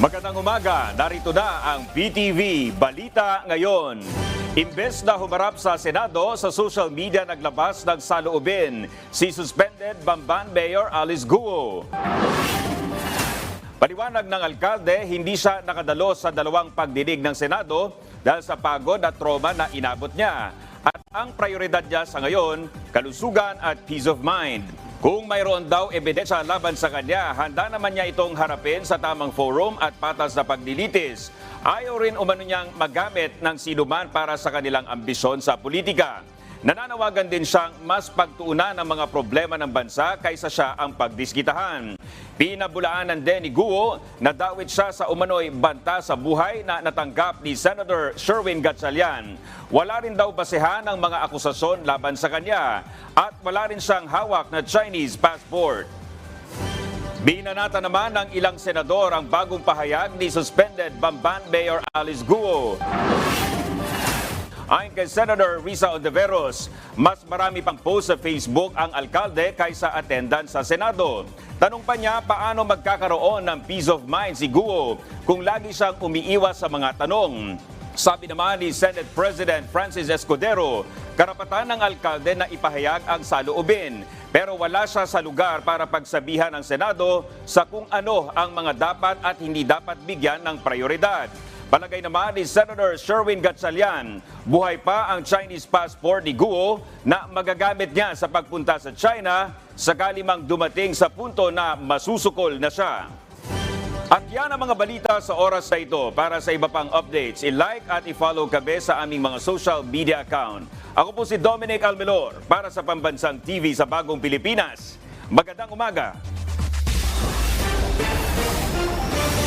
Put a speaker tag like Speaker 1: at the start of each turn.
Speaker 1: Magandang umaga, narito na ang PTV Balita Ngayon. Imbes na humarap sa Senado, sa social media naglabas ng saloobin si suspended Bamban Mayor Alice Guo. Paliwanag ng alkalde, hindi siya nakadalo sa dalawang pagdinig ng Senado dahil sa pagod at trauma na inabot niya. At ang prioridad niya sa ngayon, kalusugan at peace of mind. Kung mayroon daw ebidensya laban sa kanya, handa naman niya itong harapin sa tamang forum at patas na pagdilitis. Ayaw rin umano niyang magamit ng sinuman para sa kanilang ambisyon sa politika. Nananawagan din siyang mas pagtuunan ng mga problema ng bansa kaysa siya ang pagdiskitahan. Pinabulaanan din ni Guo na dawit siya sa umano'y banta sa buhay na natanggap ni Senator Sherwin Gatchalian. Wala rin daw basehan ang mga akusasyon laban sa kanya at wala rin siyang hawak na Chinese passport. Binanata naman ng ilang senador ang bagong pahayag ni suspended Bamban Mayor Alice Guo. Ayon kay Senator Risa Ontiveros, mas marami pang post sa Facebook ang alkalde kaysa attendance sa Senado. Tanong pa niya paano magkakaroon ng peace of mind si Guo kung lagi siyang umiiwas sa mga tanong. Sabi naman ni Senate President Francis Escudero, karapatan ng alkalde na ipahayag ang saloobin. Pero wala siya sa lugar para pagsabihan ng Senado sa kung ano ang mga dapat at hindi dapat bigyan ng prioridad. Palagay naman ni Senator Sherwin Gatchalian, buhay pa ang Chinese passport ni Guo na magagamit niya sa pagpunta sa China sakali mang dumating sa punto na masusukol na siya. At yan ang mga balita sa oras na ito. Para sa iba pang updates, i-like at i-follow kami sa aming mga social media account. Ako po si Dominic Almelor para sa Pambansang TV sa Bagong Pilipinas. Magandang umaga!